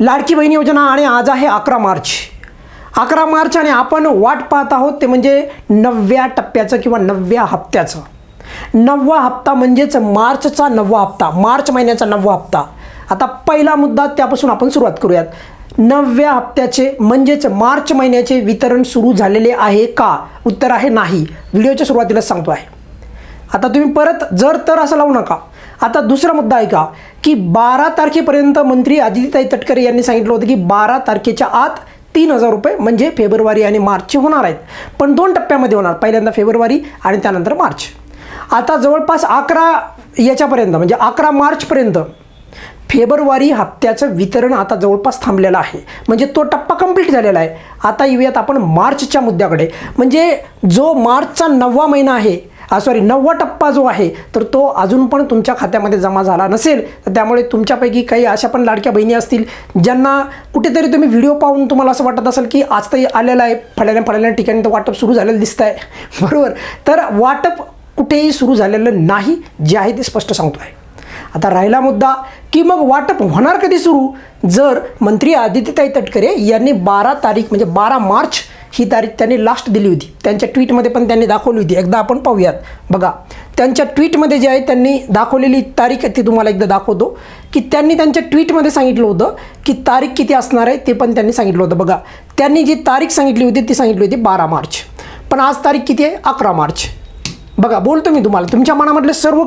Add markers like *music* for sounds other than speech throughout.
लाडकी बहीण योजना आणि आज आहे अकरा मार्च. अकरा मार्च आणि आपण वाट पाहत आहोत ते म्हणजे नवव्या टप्प्याचं किंवा नवव्या हप्त्याचं. नववा हप्ता म्हणजेच मार्चचा नववा हप्ता. मार्च महिन्याचा नववा हप्ता. आता पहिला मुद्दा त्यापासून आपण सुरुवात करूयात. नवव्या हप्त्याचे म्हणजेच मार्च महिन्याचे वितरण सुरू झालेले आहे का? उत्तर आहे नाही. व्हिडिओच्या सुरुवातीला सांगतो आहे आता तुम्ही परत जर तर असं लावू नका. आता दुसरा मुद्दा आहे का? की बारा तारखेपर्यंत मंत्री आदित्यताई तटकरे यांनी सांगितलं होतं की बारा तारखेच्या आत तीन हजार रुपये म्हणजे फेब्रुवारी आणि मार्चचे होणार आहेत. पण दोन टप्प्यामध्ये होणार. पहिल्यांदा फेब्रुवारी आणि त्यानंतर मार्च. आता जवळपास अकरा याच्यापर्यंत म्हणजे अकरा मार्चपर्यंत फेब्रुवारी हप्त्याचं वितरण आता जवळपास थांबलेलं आहे. म्हणजे तो टप्पा कंप्लीट झालेला आहे. आता येऊयात आपण मार्चच्या मुद्द्याकडे. म्हणजे जो मार्चचा नववा महिना आहे सॉरी नववा टप्पा जो आहे तर तो अजून पण तुमच्या खात्यामध्ये जमा झाला नसेल तर त्यामुळे तुमच्यापैकी काही अशा पण लाडक्या बहिणी असतील ज्यांना कुठेतरी तुम्ही व्हिडिओ पाहून तुम्हाला असं वाटत असेल की आज तर आलेलं आहे फळ्याने फळ्याने ठिकाणी तर वाटप सुरू झालेलं दिसतं आहे *laughs* बरोबर? तर वाटप कुठेही सुरू झालेलं नाही जे आहे ते स्पष्ट सांगतो आहे आता राहिला मुद्दा की मग वाटप होणार कधी सुरू? जर मंत्री आदित्यताई तटकरे यांनी बारा तारीख म्हणजे बारा मार्च ही तारीख त्यांनी लास्ट दिली होती. त्यांच्या ट्विटमध्ये पण त्यांनी दाखवली होती. एकदा आपण पाहूयात. बघा त्यांच्या ट्विटमध्ये जे आहे त्यांनी दाखवलेली तारीख ती तुम्हाला एकदा दाखवतो. की त्यांनी त्यांच्या ट्विटमध्ये सांगितलं होतं की तारीख किती असणार आहे ते पण त्यांनी सांगितलं होतं. बघा त्यांनी जी तारीख सांगितली होती ती सांगितली होती बारा मार्च. पण आज तारीख किती आहे? अकरा मार्च. बघा बोलतो मी तुम्हाला. तुमच्या मनामधले सर्व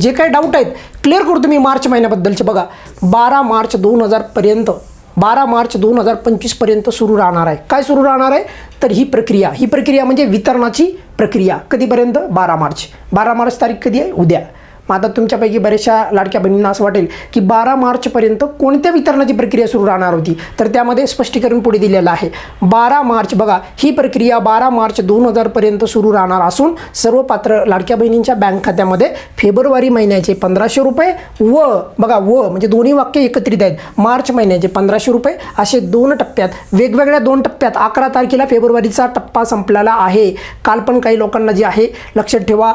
जे काही डाऊट आहेत क्लिअर करतो मी मार्च महिन्याबद्दलचे. बघा बारा मार्च दोन हजारपर्यंत बारा मार्च दोन हजार पंचवीसपर्यंत सुरू राहणार आहे. काय सुरू राहणार आहे? तर ही प्रक्रिया. ही प्रक्रिया म्हणजे वितरणाची प्रक्रिया. कधीपर्यंत? बारा मार्च. बारा मार्च तारीख कधी आहे? उद्या. मग आता तुमच्यापैकी बऱ्याचशा लाडक्या बहिणींना असं वाटेल की बारा मार्चपर्यंत कोणत्या वितरणाची प्रक्रिया सुरू राहणार होती? तर त्यामध्ये स्पष्टीकरण पुढे दिलेलं आहे. बारा मार्च बघा ही प्रक्रिया बारा मार्च दोन हजारपर्यंत सुरू राहणार असून सर्व पात्र लाडक्या बहिणींच्या बँक खात्यामध्ये फेब्रुवारी महिन्याचे पंधराशे रुपये व बघा व म्हणजे दोन्ही वाक्य एकत्रित आहेत. मार्च महिन्याचे पंधराशे रुपये असे दोन टप्प्यात वेगवेगळ्या दोन टप्प्यात अकरा तारखेला फेब्रुवारीचा टप्पा संपलेला आहे. काल पण काही लोकांना जे आहे लक्षात ठेवा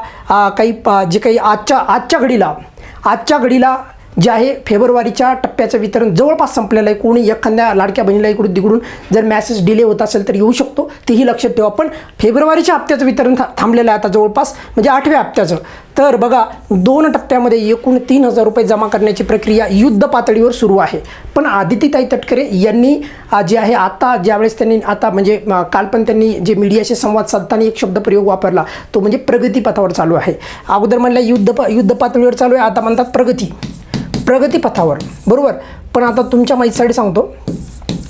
काही प- जे काही आजच्या आज आजच्या घडीला आजच्या घडीला जे आहे फेब्रुवारीच्या टप्प्याचं वितरण जवळपास संपलेलं आहे. कोणी एखाद्या लाडक्या बहिणीला इकडून तिकडून जर मॅसेज डिले होत असेल तर येऊ शकतो. तेही लक्षात ठेवा. पण फेब्रुवारीच्या हप्त्याचं वितरण था थांबलेलं आहे आता जवळपास म्हणजे आठव्या हप्त्याचं. तर बघा दोन टप्प्यामध्ये एकूण तीन हजार रुपये जमा करण्याची प्रक्रिया युद्ध पातळीवर सुरू आहे. पण आदितीताई तटकरे यांनी जे आहे आता ज्यावेळेस त्यांनी आता म्हणजे काल पण त्यांनी जे मीडियाशी संवाद साधताना एक शब्द प्रयोग वापरला तो म्हणजे प्रगतीपथावर चालू आहे. अगोदर म्हणलं युद्ध प युद्ध पातळीवर चालू आहे आता म्हणतात प्रगती. प्रगतीपथावर. बरोबर? पण आता तुमच्या माहितीसाठी सांगतो.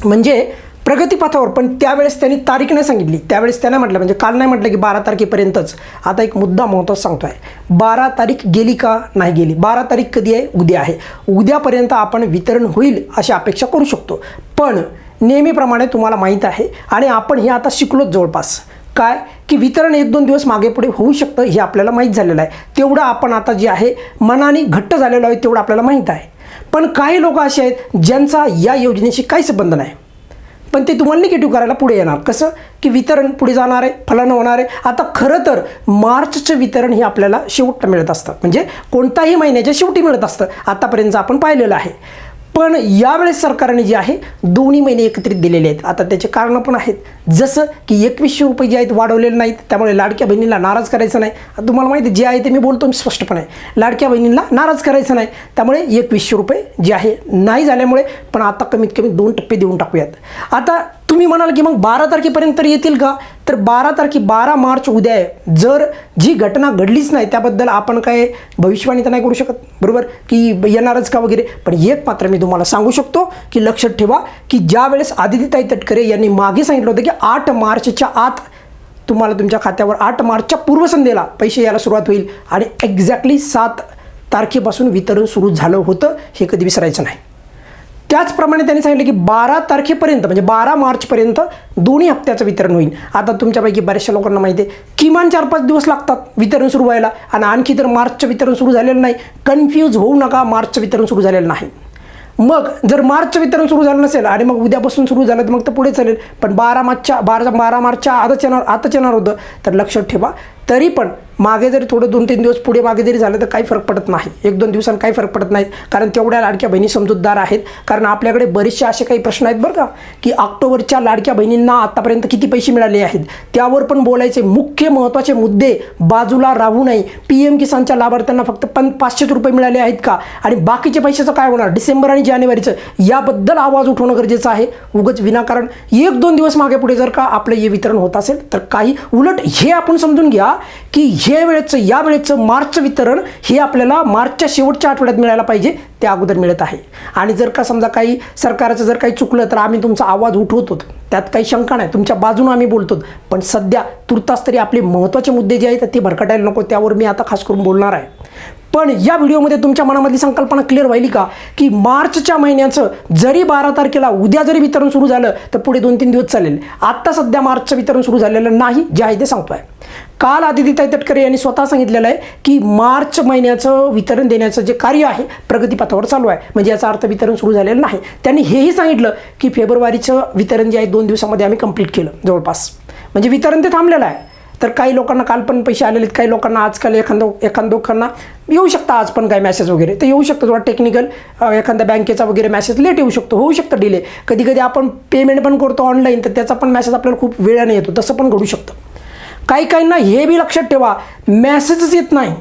म्हणजे प्रगतीपथावर पण त्यावेळेस त्यांनी तारीख नाही सांगितली. त्यावेळेस त्यांना म्हटलं म्हणजे काल नाही म्हटलं की बारा तारखेपर्यंतच. आता एक मुद्दा महत्त्वाचा सांगतो आहे बारा तारीख गेली का नाही गेली? बारा तारीख कधी आहे? उद्या आहे. उद्यापर्यंत आपण वितरण होईल अशी अपेक्षा करू शकतो. पण नेहमीप्रमाणे तुम्हाला माहीत आहे आणि आपण हे आता शिकलोच जवळपास. काय? की वितरण एक दोन दिवस मागे पुढे होऊ शकतं हे आपल्याला माहीत झालेलं आहे. तेवढं आपण आता जे आहे मनाने घट्ट झालेलो आहे तेवढं आपल्याला माहीत आहे. पण काही लोक असे आहेत ज्यांचा या योजनेशी काही संबंध नाही. पण ते तुम्हाला निगेटिव्ह करायला पुढे येणार. कसं? की वितरण पुढे जाणार आहे फलानं होणार आहे. आता खरं तर मार्चचं वितरण हे आपल्याला शेवट मिळत असतं. म्हणजे कोणताही महिन्याच्या शेवटी मिळत असतं. आतापर्यंत आपण पाहिलेलं आहे. पण यावेळेस सरकारने जे आहे दोन्ही महिने एकत्रित दिलेले आहेत. आता त्याचे कारणं पण आहेत. जसं की एकवीसशे रुपये जे आहेत वाढवलेले नाहीत त्यामुळे लाडक्या बहिणीला नाराज करायचं नाही. तुम्हाला माहिती जे आहे ते मी बोलतो मी स्पष्टपणे. लाडक्या बहिणींना नाराज करायचं नाही. त्यामुळे एकवीसशे रुपये जे आहे नाही झाल्यामुळे पण आता कमीत कमी दोन टप्पे देऊन टाकूयात. आता तुम्ही म्हणाल की मग बारा तारखेपर्यंत तर येतील का? तर बारा तारखे बारा मार्च उद्या आहे. जर जी घटना घडलीच नाही त्याबद्दल आपण काय भविष्यवाणी तर नाही करू शकत? बरोबर? की येणारच का वगैरे? पण एक मात्र मी तुम्हाला सांगू शकतो की लक्षात ठेवा की ज्या वेळेस आदितीताई तटकरे यांनी मागे सांगितलं होतं की आठ मार्चच्या आत तुम्हाला तुमच्या खात्यावर आठ मार्चच्या पूर्वसंध्येला पैसे यायला सुरुवात होईल आणि एक्झॅक्टली सात तारखेपासून वितरण सुरू झालं होतं हे कधी विसरायचं नाही. त्याचप्रमाणे त्यांनी सांगितलं की बारा तारखेपर्यंत म्हणजे बारा मार्चपर्यंत दोन्ही हप्त्याचं वितरण होईल. आता तुमच्यापैकी बऱ्याचशा लोकांना माहिती आहे किमान चार पाच दिवस लागतात वितरण सुरू व्हायला. आणि आणखी तर मार्चचं वितरण सुरू झालेलं नाही. कन्फ्यूज होऊ नका मार्चचं वितरण सुरू झालेलं नाही. मग जर मार्चचं वितरण सुरू झालं नसेल आणि मग उद्यापासून सुरू झालं तर मग तर पुढे चालेल. पण बारा मार्चच्या बारा बारा मार्चच्या आताच येणार आताच येणार होतं. तर लक्षात ठेवा तरी पण मागे जरी थोडं दोन तीन दिवस पुढे मागे जरी झालं तर काही फरक पडत नाही. एक दोन दिवसांनी काही फरक पडत नाही. कारण तेवढ्या लाडक्या बहिणी समजूतदार आहेत. कारण आपल्याकडे बरेचसे असे काही प्रश्न आहेत बरं का की ऑक्टोबरच्या लाडक्या बहिणींना आत्तापर्यंत किती पैसे मिळाले आहेत? त्यावर पण बोलायचे मुख्य महत्त्वाचे मुद्दे बाजूला राहू नये. पी एम किसानच्या लाभार्थ्यांना फक्त पण पाचशेच रुपये मिळाले आहेत का? आणि बाकीचे पैशाचं काय होणार? डिसेंबर आणि जानेवारीचं. याबद्दल आवाज उठवणं गरजेचं आहे. उगच विनाकारण एक दोन दिवस मागे पुढे जर का आपलं हे वितरण होत असेल तर काही उलट हे आपण समजून घ्या की हे वेळेचं या वेळेचं मार्चचं वितरण हे आपल्याला मार्चच्या शेवटच्या आठवड्यात मिळायला पाहिजे ते अगोदर मिळत आहे. आणि जर का समजा काही सरकारचं जर काही चुकलं तर आम्ही तुमचा आवाज उठवतो. त्यात काही शंका नाही. तुमच्या बाजूनं आम्ही बोलतो. पण सध्या तुर्तास तरी आपले महत्त्वाचे मुद्दे जे आहेत ते भरकटायला नको. त्यावर मी आता खास करून बोलणार आहे. पण या व्हिडिओमध्ये तुमच्या मनामधली संकल्पना क्लिअर व्हायली का? की मार्चच्या महिन्याचं जरी बारा तारखेला उद्या जरी वितरण सुरू झालं तर पुढे दोन तीन दिवस चालेल. आत्ता सध्या मार्चचं वितरण सुरू झालेलं नाही जे आहे ते सांगतोय. काल आदित्य तटकरे यांनी स्वतः सांगितलेलं आहे की मार्च महिन्याचं वितरण देण्याचं जे कार्य आहे प्रगतीपथावर चालू आहे. म्हणजे याचा अर्थ वितरण सुरू झालेलं नाही. त्यांनी हेही सांगितलं की फेब्रुवारीचं वितरण जे आहे दोन दिवसामध्ये आम्ही कंप्लीट केलं जवळपास. म्हणजे वितरण ते थांबलेलं आहे. तर काही लोकांना काल पण पैसे आलेले आहेत काही लोकांना आजकाल एखाद्या एखाद लोकांना येऊ शकता आज पण काही मॅसेज वगैरे. तर येऊ शकतं थोडा टेक्निकल एखाद्या बँकेचा वगैरे मॅसेज लेट येऊ शकतो होऊ शकतं डिले कधी कधी आपण पेमेंट पण करतो ऑनलाईन तर त्याचा पण मॅसेज आपल्याला खूप वेळाने येतो तसं पण घडू शकतं. काही काहींना हे बी लक्षात ठेवा मॅसेजच येत नाही.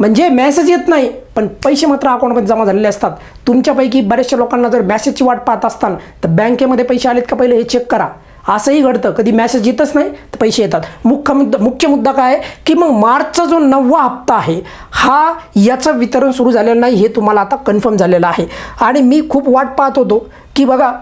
म्हणजे मॅसेज येत नाही पण पैसे मात्र अकाउंटमध्ये जमा झालेले असतात. तुमच्यापैकी बऱ्याचशा लोकांना जर मॅसेजची वाट पाहत असताना तर बँकेमध्ये पैसे आलेत का पहिले हे चेक करा. असंही घडतं. कधी मॅसेज येतच नाही तर पैसे येतात. मुख्य मुद्दा मुख्य मुद्दा काय आहे? की मग मार्चचा जो नववा हप्ता आहे हा याचं वितरण सुरू झालेलं नाही हे तुम्हाला आता कन्फर्म झालेलं आहे. आणि मी खूप वाट पाहत होतो की बघा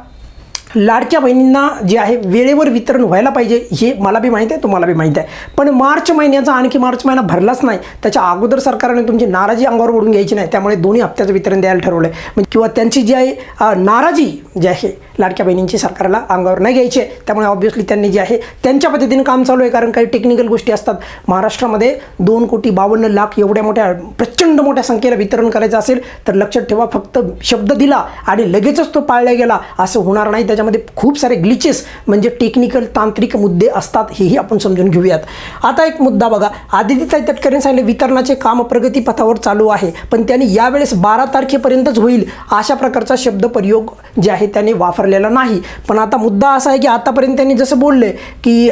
लाडक्या बहिणींना जे आहे वेळेवर वितरण व्हायला पाहिजे हे मला बी माहीत आहे तुम्हाला बी माहीत आहे. पण मार्च महिन्याचा आणखी मार्च महिना भरलाच नाही. त्याच्या अगोदर सरकारने तुमची नाराजी अंगावर ओढून घ्यायची नाही. त्यामुळे दोन्ही हप्त्याचं वितरण द्यायला ठरवलं आहे म्हणजे किंवा त्यांची जी आहे नाराजी जी आहे लाडक्या बहिणींची सरकारला अंगावर नाही घ्यायची आहे. त्यामुळे ऑब्व्हियसली त्यांनी जे आहे त्यांच्या पद्धतीने काम चालू आहे. कारण काही टेक्निकल गोष्टी असतात. महाराष्ट्रामध्ये दोन कोटी बावन्न लाख एवढ्या मोठ्या प्रचंड मोठ्या संख्येला वितरण करायचं असेल तर लक्षात ठेवा फक्त शब्द दिला आणि लगेचच तो पाळला गेला. असं होणार नाही. त्याच्या त्याच्यामध्ये खूप सारे ग्लिचेस म्हणजे टेक्निकल तांत्रिक मुद्दे असतात हेही आपण समजून घेऊयात. आता एक मुद्दा बघा. आदित्यताई तटकरेंनी सांगितले वितरणाचे काम प्रगतीपथावर चालू आहे पण त्यांनी यावेळेस बारा तारखेपर्यंतच होईल अशा प्रकारचा शब्द प्रयोग जे आहे त्याने वापरलेला नाही. पण आता मुद्दा असा आहे की आतापर्यंत त्यांनी जसं बोलले की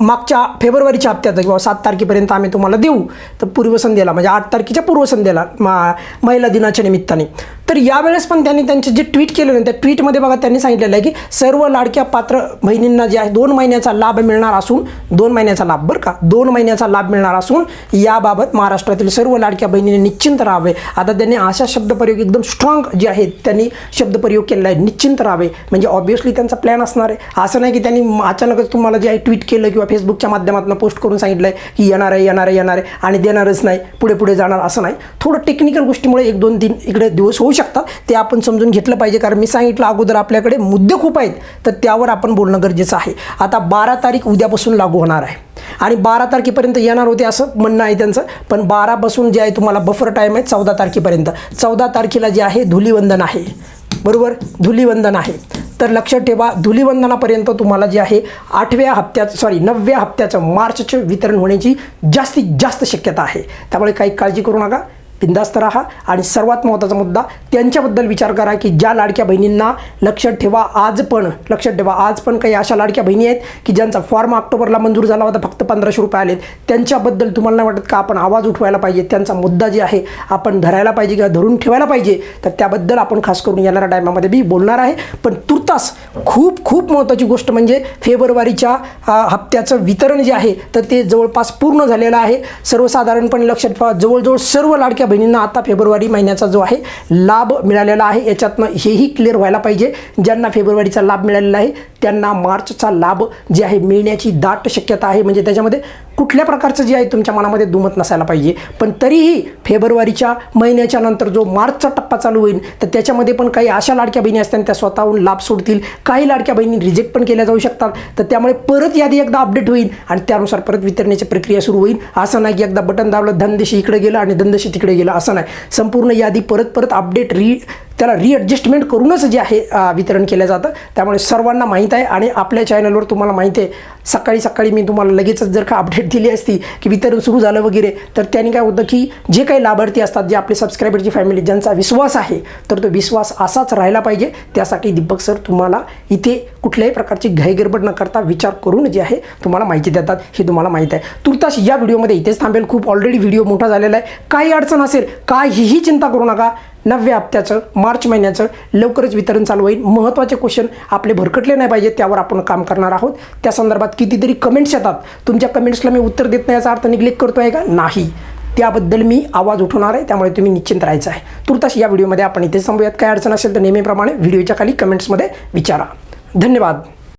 मागच्या फेब्रुवारीच्या हप्त्यात किंवा सात तारखेपर्यंत आम्ही तुम्हाला देऊ. तर पूर्वसंध्येला म्हणजे आठ तारखेच्या पूर्वसंध्येला मा महिला दिनाच्या निमित्ताने. तर यावेळेस पण त्यांनी त्यांचे जे ट्विट केलं ना त्या ट्विटमध्ये बघा त्यांनी सांगितलेलं आहे की सर्व लाडक्या पात्र बहिणींना जे आहे दोन महिन्याचा लाभ मिळणार असून दोन महिन्याचा लाभ बरं का दोन महिन्याचा लाभ मिळणार असून याबाबत महाराष्ट्रातील सर्व लाडक्या बहिणींनी निश्चिंत राहावे. आता त्यांनी अशा शब्दप्रयोग एकदम स्ट्रॉंग जे आहेत त्यांनी शब्दप्रयोग केलेला आहे निश्चिंत राहावे. म्हणजे ऑब्व्हियसली त्यांचा प्लॅन असणार आहे. असं नाही की त्यांनी अचानकच तुम्हाला जे आहे ट्विट केलं किंवा फेसबुकच्या माध्यमातून पोस्ट करून सांगितलं आहे की येणार आहे येणार आहे येणार आहे आणि देणारच नाही पुढे पुढे जाणार असं नाही. थोडं टेक्निकल गोष्टीमुळे एक दोन तीन इकडे दिवस होऊ शकतात ते आपण समजून घेतलं पाहिजे कारण मी सांगितलं अगोदर आपल्याकडे मुद्दे खूप आहेत तर त्यावर आपण बोलणं गरजेचं आहे. आता बारा तारीख उद्यापासून लागू होणार आहे. आणि बारा तारखेपर्यंत येणार होते असं म्हणणं आहे त्यांचं पण बारापासून जे आहे तुम्हाला बफर टाईम आहे चौदा तारखेपर्यंत. चौदा तारखेला जे आहे धुलीवंदन आहे. बरोबर? धुलीवंदन आहे. तर लक्षात ठेवा धुलीवंदनापर्यंत तुम्हाला जे आहे आठव्या हप्त्याचं सॉरी नवव्या हप्त्याचं मार्चचे वितरण होण्याची जास्तीत जास्त शक्यता आहे. त्यामुळे काही काळजी करू नका. बिंदास्त राहा आणि सर्वात महत्त्वाचा मुद्दा त्यांच्याबद्दल विचार करा की ज्या लाडक्या बहिणींना लक्षात ठेवा आज पण लक्षात ठेवा आज पण काही अशा लाडक्या बहिणी आहेत की ज्यांचा फॉर्म ऑक्टोबरला मंजूर झाला होता फक्त पंधराशे रुपये आलेत. त्यांच्याबद्दल तुम्हाला नाही वाटत का आपण आवाज उठवायला पाहिजे? त्यांचा मुद्दा जे आहे आपण धरायला पाहिजे किंवा धरून ठेवायला पाहिजे तर त्याबद्दल आपण खास करून येणाऱ्या टायमामध्ये बी बोलणार आहे. पण तुर्तास खूप खूप महत्त्वाची गोष्ट म्हणजे फेब्रुवारीच्या हप्त्याचं वितरण जे आहे तर ते जवळपास पूर्ण झालेलं आहे. सर्वसाधारणपणे लक्षात ठेवा जवळजवळ सर्व लाडक्या बहिणींना आता फेब्रुवारी महिन्याचा जो आहे लाभ मिळालेला आहे. याच्यातनं हेही क्लिअर व्हायला पाहिजे. ज्यांना फेब्रुवारीचा लाभ मिळालेला आहे त्यांना मार्चचा लाभ जे आहे मिळण्याची दाट शक्यता आहे. म्हणजे त्याच्यामध्ये कुठल्या प्रकारचं जे आहे तुमच्या मनामध्ये दुमत नसायला पाहिजे. पण तरीही फेब्रुवारीच्या महिन्याच्या नंतर जो मार्चचा टप्पा चालू होईल तर त्याच्यामध्ये पण काही अशा लाडक्या बहिणी असतात त्या स्वतःहून लाभ सोडतील. काही लाडक्या बहिणी रिजेक्ट पण केल्या जाऊ शकतात. तर त्यामुळे परत यादी एकदा अपडेट होईल आणि त्यानुसार परत वितरणाची प्रक्रिया सुरू होईल. असं नाही की एकदा बटन दाबलं धनदेशी इकडे गेलं आणि धनदेशी तिकडे गेलं. असं नाही. संपूर्ण यादी परत परत अपडेट री त्याला रिॲडजस्टमेंट करूनच जे आहे वितरण केलं जातं. त्यामुळे सर्वांना माहीत आहे आणि आपल्या चॅनलवर तुम्हाला माहिती आहे. सकाळी सकाळी मी तुम्हाला लगेचच जर का अपडेट दिली असती की वितरण सुरू झालं वगैरे तर त्याने काय होतं की जे काही लाभार्थी असतात जे आपले सबस्क्रायबरची फॅमिली ज्यांचा विश्वास आहे तर तो विश्वास असाच राहिला पाहिजे. त्यासाठी दीपक सर तुम्हाला इथे कुठल्याही प्रकारची घाईगडबड न करता विचार करून जे आहे तुम्हाला माहिती देतात. हे तुम्हाला माहीत आहे. तुर्तास या व्हिडिओमध्ये इथेच थांबेल. खूप ऑलरेडी व्हिडिओ मोठा झालेला आहे. काही अडचण असेल काहीही चिंता करू नका. नवव्या हप्त्याचं मार्च महिन्याचं लवकरच वितरण चालू होईल. महत्त्वाचे क्वेश्चन आपले भरकटले नाही पाहिजे त्यावर आपण काम करणार आहोत. त्या संदर्भात कितीतरी कमेंट्स येतात. तुमच्या कमेंट्सला मी उत्तर देत नाही याचा अर्थ निग्लेक्ट करतो आहे का? नाही. त्याबद्दल मी आवाज उठवणार आहे त्यामुळे तुम्ही निश्चिंत राहायचं आहे. तुर्तास या व्हिडिओमध्ये आपण इथे संभूयात काय अडचण असेल तर नेहमीप्रमाणे व्हिडिओच्या खाली कमेंट्समध्ये विचारा. धन्यवाद.